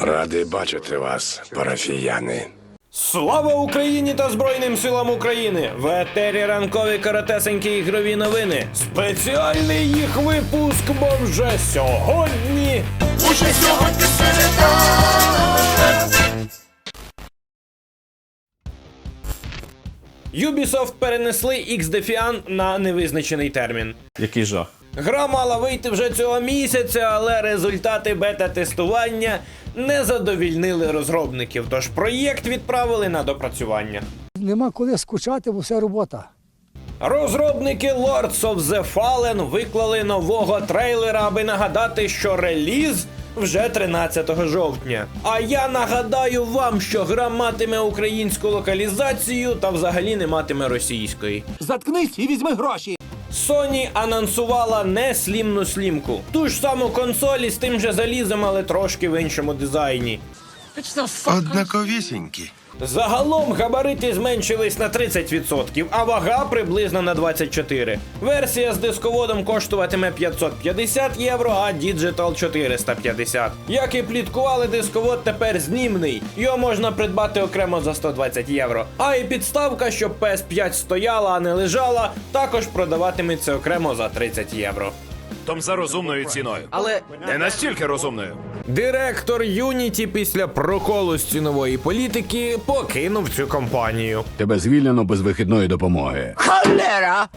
Радий бачити вас, парафіяни. Слава Україні та Збройним силам України! В етері ранкові коротесенькі ігрові новини. Спеціальний їх випуск, бо вже сьогодні. Уже сьогодні середа. Ubisoft перенесли X-Defiant на невизначений термін. Який жах. Гра мала вийти вже цього місяця, але результати бета-тестування не задовільнили розробників, тож проєкт відправили на допрацювання. Нема коли скучати, бо все робота. Розробники Lords of the Fallen виклали нового трейлера, аби нагадати, що реліз вже 13 жовтня. А я нагадаю вам, що гра матиме українську локалізацію та взагалі не матиме російської. Заткнись і візьми гроші. Sony анонсувала не слімну слімку. Ту ж саму консоль із тим же залізом, але трошки в іншому дизайні. Однаковісінькі. Загалом габарити зменшились на 30%, а вага приблизно на 24%. Версія з дисководом коштуватиме 550 євро, а Digital 450. Як і пліткували, дисковод тепер знімний. Його можна придбати окремо за 120 євро. А і підставка, щоб PS5 стояла, а не лежала, також продаватиметься окремо за 30 євро. Том за розумною ціною. Але Не настільки розумною. Директор Unity після проколу з цінової політики покинув цю компанію. Тебе звільнено без вихідної допомоги. холера!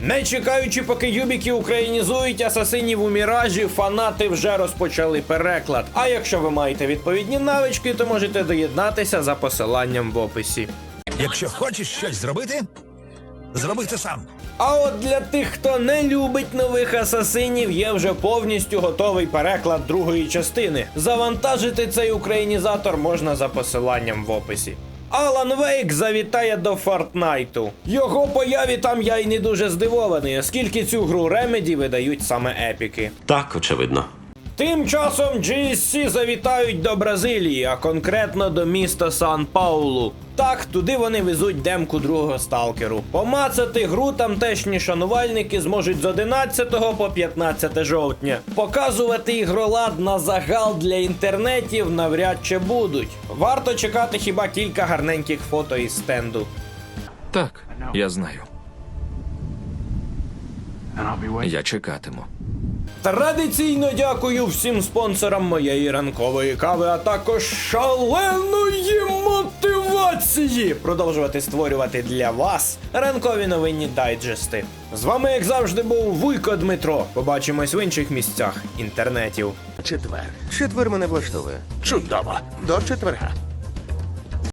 Не чекаючи, поки юбіки українізують асасинів у міражі, фанати вже розпочали переклад. А якщо ви маєте відповідні навички, то можете доєднатися за посиланням в описі. Якщо хочеш щось зробити, зроби це сам. А от для тих, хто не любить нових асасинів, є вже повністю готовий переклад другої частини. Завантажити цей українізатор можна за посиланням в описі. Алан Вейк завітає до Фортнайту. Його появі там я й не дуже здивований, оскільки цю гру Remedy видають саме епіки. Так, очевидно. Тим часом GSC завітають до Бразилії, а конкретно до міста Сан Паулу. Так, туди вони везуть демку другого сталкеру. Помацати гру тамтешні шанувальники зможуть з 11 по 15 жовтня. Показувати ігролад на загал для інтернетів навряд чи будуть. Варто чекати хіба кілька гарненьких фото із стенду. Так, я знаю. Я чекатиму. Традиційно дякую всім спонсорам моєї ранкової кави, а також шаленої мотивації продовжувати створювати для вас ранкові новинні дайджести. З вами, як завжди, був Вуйко Дмитро. Побачимось в інших місцях інтернетів. Четвер. Четвер мене влаштовує. Чудово. До четверга.